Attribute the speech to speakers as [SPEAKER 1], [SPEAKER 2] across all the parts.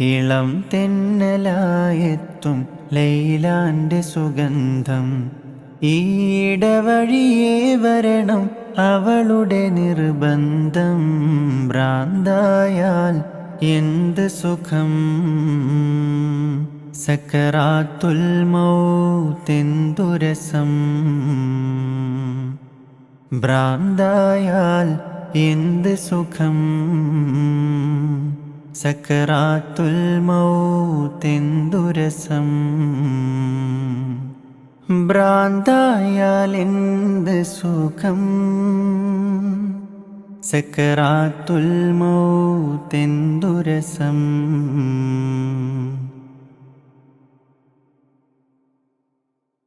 [SPEAKER 1] ഇളം തെന്നലായെത്തും ലൈലാന്റെ സുഗന്ധം. ഈടവഴിയേ വരണം അവളുടെ നിർബന്ധം. ഭ്രാന്തായാൽ എന്ത് സുഖം? സക്കറാത്തുൽ മൗത്തെന്തുരസം? ഭ്രാന്തായാൽ എന്ത് സുഖം? സക്കറാത്തുൽ മൗത്തെന്തുരസം? ഭ്രാന്തായാൽ എന്ത് സുഖം? സക്കറാത്തുൽ മൗത്തെന്തുരസം?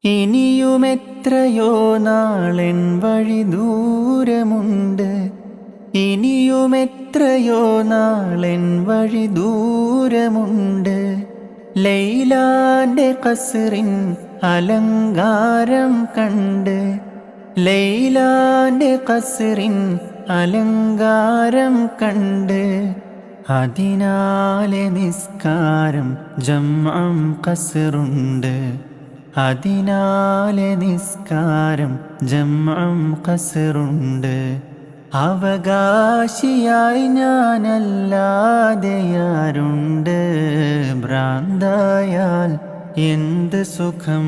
[SPEAKER 1] ഇനിയുമെത്രയോ നാളെൻ വഴി ദൂരമുണ്ട് ഇനിയുമെത്രയോ നാളെൻ വഴി ദൂരമുണ്ട്. ലൈലാന്റെ കസറിൻ അലങ്കാരം കണ്ട്. ലൈലാന്റെ കസറിൻ അലങ്കാരം കണ്ട്. അതിനാലെ നിസ്കാരം ജമ്മം കസറുണ്ട്. അതിനാലെ നിസ്കാരം ജമ്മം കസറുണ്ട്. അവകാശിയായി ഞാനല്ലാതെയാരുണ്ട് ഭ്രാന്തായാൽ എന്ത് സുഖം?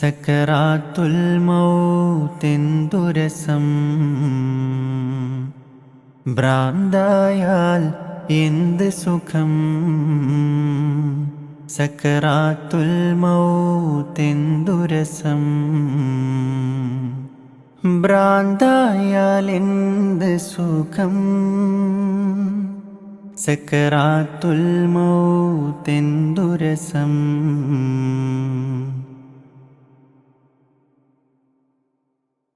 [SPEAKER 1] സക്കറാത്തുൽ മൗത്തെന്തുരസം ഭ്രാന്തായാൽ എന്ത് സുഖം? സക്കറാത്തുൽ മൗത്തെന്തുരസം ഭ്രാന്തായാൽ എന്ത് സുഖം? സക്കറാത്തുൽ മൗത്തെന്തുരസം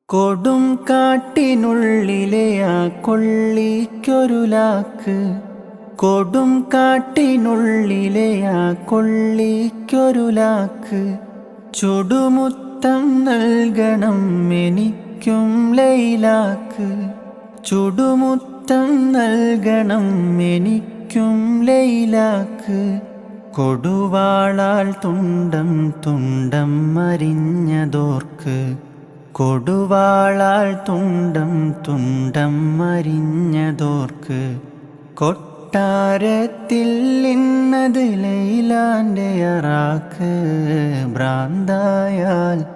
[SPEAKER 1] കൊടും കാട്ടിനുള്ളിലെ ആ കൊള്ളിക്കൊരു ലാക്ക്. കൊടും കാട്ടിനുള്ളിലെ ആ കൊള്ളിക്കൊരു ലാക്ക്. ചുടുമുത്തം നൽകണം എനിക്കും ലൈലാക്ക്. ചുടുമുത്തം നൽകണം എനിക്കും ലൈലാക്ക്. കൊടുവാളാൽ തുണ്ടം തുണ്ടം മരിഞ്ഞതോർക്ക്. കൊടുവാളാൽ തുണ്ടം തുണ്ടം മരിഞ്ഞതോർക്ക്. കൊട്ടാരത്തിൽ ഇന്നത് ലൈലാന്റെ അറാക്ക്. ഭ്രാന്തായാൽ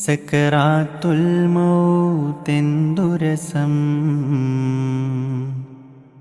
[SPEAKER 1] സക്കറാത്തുൽ മൗത്തെന്തുരസം